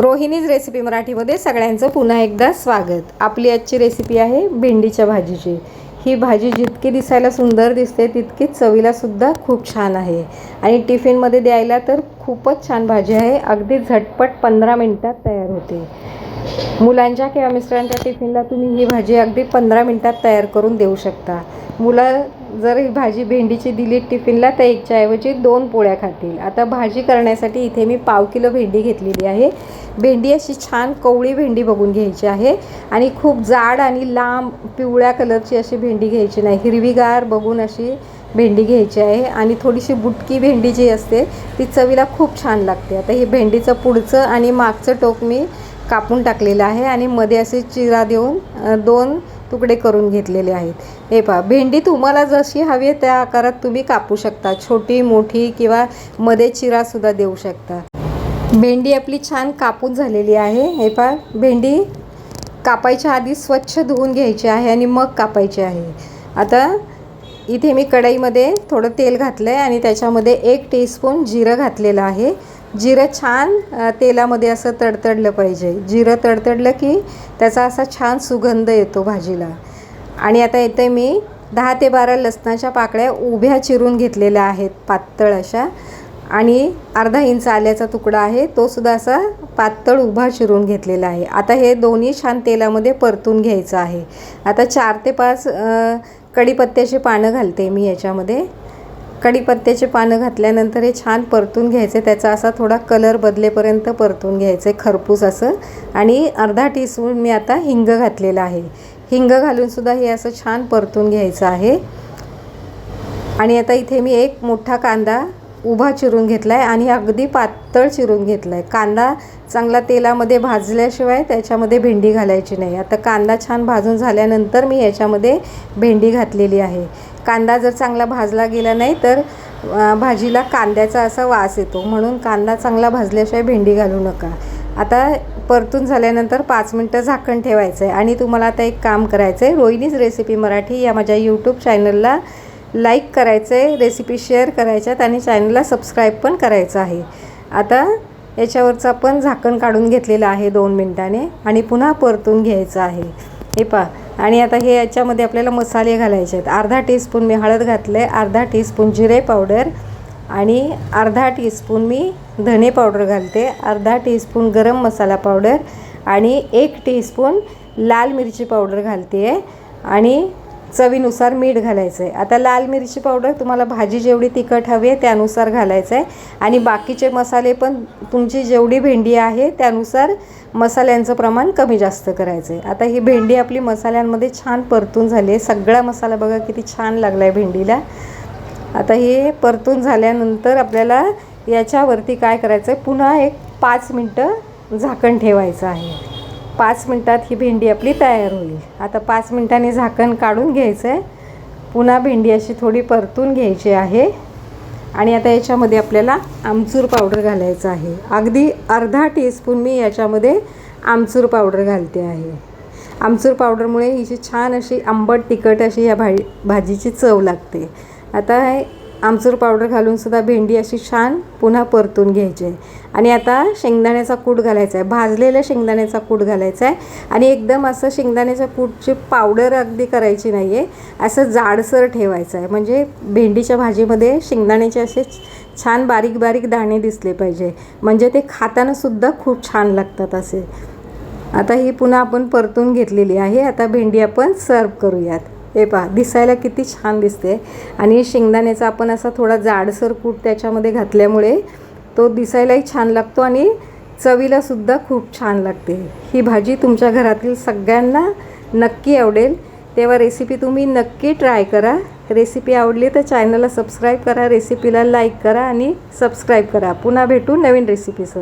Rohini's recipe मराठीमध्ये सगळ्यांचं पुन्हा एकदा स्वागत. आपली आजची रेसिपी आहे भेंडीच्या भाजीची. ही भाजी जितकी दिसायला सुंदर दिसते तितकीच चवीला सुद्धा खूप छान आहे. आणि टिफिनमध्ये द्यायला तर खूपच छान भाजी आहे. अगदी झटपट पंधरा मिनटात तयार होते. मुलांच्या किंवा मिस्टरांच्या टिफिनला तुम्ही ही भाजी अगदी पंधरा मिनटात तयार करून देऊ शकता. मुलं जर ही भाजी भेंडीची दिली टिफिनला तर एकच्याऐवजी दोन पोळ्या खातील. आता भाजी करण्यासाठी इथे मी पाव किलो भेंडी घेतलेली आहे. भेंडी अशी छान कवळी भेंडी बघून घ्यायची आहे. आणि खूप जाड आणि लांब पिवळ्या कलरची अशी भेंडी घ्यायची नाही. हिरवीगार बघून अशी भेंडी घ्यायची आहे. आणि थोडीशी बुटकी भेंडी जी असते ती चवीला खूप छान लागते. आता हे भेंडीचं पुढचं आणि मागचं टोक मी कापून टाकलेलं आहे. आणि मध्ये असे चिरा देऊन दोन तुकडे करून घेतलेले आहेत. हे पहा भेंडी तुम्हाला जशी हवी आहे त्या आकारात तुम्ही कापू शकता. छोटी मोठी किंवा मध्ये चिरासुद्धा देऊ शकता. भेंडी आपली छान कापून झालेली आहे. हे पहा भेंडी कापायच्या आधी स्वच्छ धुवून घ्यायची आहे आणि मग कापायची आहे. आता इथे मी कढईमध्ये थोडं तेल घातलं आहे आणि त्याच्यामध्ये एक टीस्पून जिरं घातलेलं आहे. जिरं छान तेलामध्ये असं तडतडलं पाहिजे. जिरं तडतडलं की त्याचा असा छान सुगंध येतो भाजीला. आणि आता येते मी दहा ते बारा लसणाच्या पाकळ्या उभ्या चिरून घेतलेल्या आहेत पातळ अशा. आणि अर्धा इंच आल्याचा तुकडा आहे तो सुद्धा असा पातळ उभा चिरून घेतलेला आहे. आता हे दोन्ही छान तेलामध्ये परतून घ्यायचं आहे. आता चार ते पाच कढीपत्त्याची पानं घालते मी याच्यामध्ये. कडीपत्त्याचे पानं घातल्यानंतर हे छान परतून घ्यायचे. त्याचा असा थोडा कलर बदलेपर्यंत परतून घ्यायचं आहे खरपूस असं. आणि अर्धा टीस्पून मी आता हिंग घातलेला आहे. हिंग घालूनसुद्धा हे असं छान परतून घ्यायचं आहे. आणि आता इथे मी एक मोठा कांदा उभा चिरून घेतला आहे आणि अगदी पातळ चिरून घेतला आहे कांदा चांगला तेलामध्ये भाजल्याशिवाय त्याच्यामध्ये भेंडी घालायची नाही. आता कांदा छान भाजून झाल्यानंतर मी याच्यामध्ये भेंडी घातलेली आहे. कांदा जर चांगला भाजला गेला नाही तर भाजीला कांद्याचा असा वास येतो. म्हणून कांदा चांगला भाजल्याशिवाय भेंडी घालू नका. आता परतून झाल्यानंतर पाच मिनटं झाकण ठेवायचं आहे आणि तुम्हाला आता एक काम करायचं आहे रोहिणीज रेसिपी मराठी या माझ्या यूट्यूब चॅनलला लाईक करायचं आहे रेसिपी शेअर करायच्यात आणि चॅनलला सबस्क्राईब पण करायचं आहे. आता याच्यावरचं आपण झाकण काढून घेतलेलं आहे दोन मिनटाने आणि पुन्हा परतून घ्यायचं आहे. हे पहा. आणि आता हे याच्यामध्ये आपल्याला मसाले घालायचे आहेत. अर्धा टीस्पून मी हळद घातलं आहे अर्धा टीस्पून जिरे पावडर आणि अर्धा टीस्पून मी धने पावडर घालते अर्धा टीस्पून गरम मसाला पावडर आणि एक टीस्पून लाल मिरची पावडर घालते आहे आणि चवीनुसार मीठ घालायचं आहे आता लाल मिरची पावडर तुम्हाला भाजी जेवढी तिखट हवी आहे त्यानुसार घालायचं आहे आणि बाकीचे मसाले पण तुमची जेवढी भेंडी आहे त्यानुसार मसाल्यांचं प्रमाण कमी जास्त करायचं आहे आता ही भेंडी आपली मसाल्यांमध्ये छान परतून झाली आहे. सगळा मसाला बघा किती छान लागला आहे भेंडीला. आता हे परतून झाल्यानंतर आपल्याला याच्यावरती काय करायचं आहे पुन्हा एक पाच मिनटं झाकण ठेवायचं आहे. पाच मिनटात ही भेंडी आपली तयार होईल. आता पाच मिनटांनी झाकण काढून घ्यायचं आहे पुन्हा भेंडी अशी थोडी परतून घ्यायची आहे. आणि आता याच्यामध्ये आपल्याला आमचूर पावडर घालायचं आहे. अगदी अर्धा टीस्पून मी याच्यामध्ये आमचूर पावडर घालते आहे. आमचूर पावडरमुळे हिची छान अशी आंबट तिखट अशी या भाजी भाजीची चव लागते. आता हे आमचूर पावडर घालूनसुद्धा भेंडी अशी छान पुन्हा परतून घ्यायची. आहे आणि आता शेंगदाण्याचा कूट घालायचा आहे भाजलेल्या शेंगदाण्याचा कूट घालायचा आहे आणि एकदम असं शेंगदाण्याच्या कूटची पावडर अगदी करायची नाही आहे असं जाडसर ठेवायचं आहे म्हणजे भेंडीच्या भाजीमध्ये शेंगदाण्याचे असे छान बारीक बारीक दाणे दिसले पाहिजे. म्हणजे ते खातानासुद्धा खूप छान लागतात असे. आता ही पुन्हा आपण परतून घेतलेली आहे. आता भेंडी आपण सर्व करूयात. हे पहा दिसायला किती छान दिसते. आणि शेंगदाण्याचा आपण असा थोडा जाडसर कूट त्याच्यामध्ये घातल्यामुळे तो दिसायलाही छान लागतो आणि चवीलासुद्धा खूप छान लागते. ही भाजी तुमच्या घरातील सगळ्यांना नक्की आवडेल. तेव्हा रेसिपी तुम्ही नक्की ट्राय करा. रेसिपी आवडली तर चॅनलला सबस्क्राईब करा रेसिपीला लाईक करा आणि सबस्क्राईब करा. पुन्हा भेटू नवीन रेसिपीसह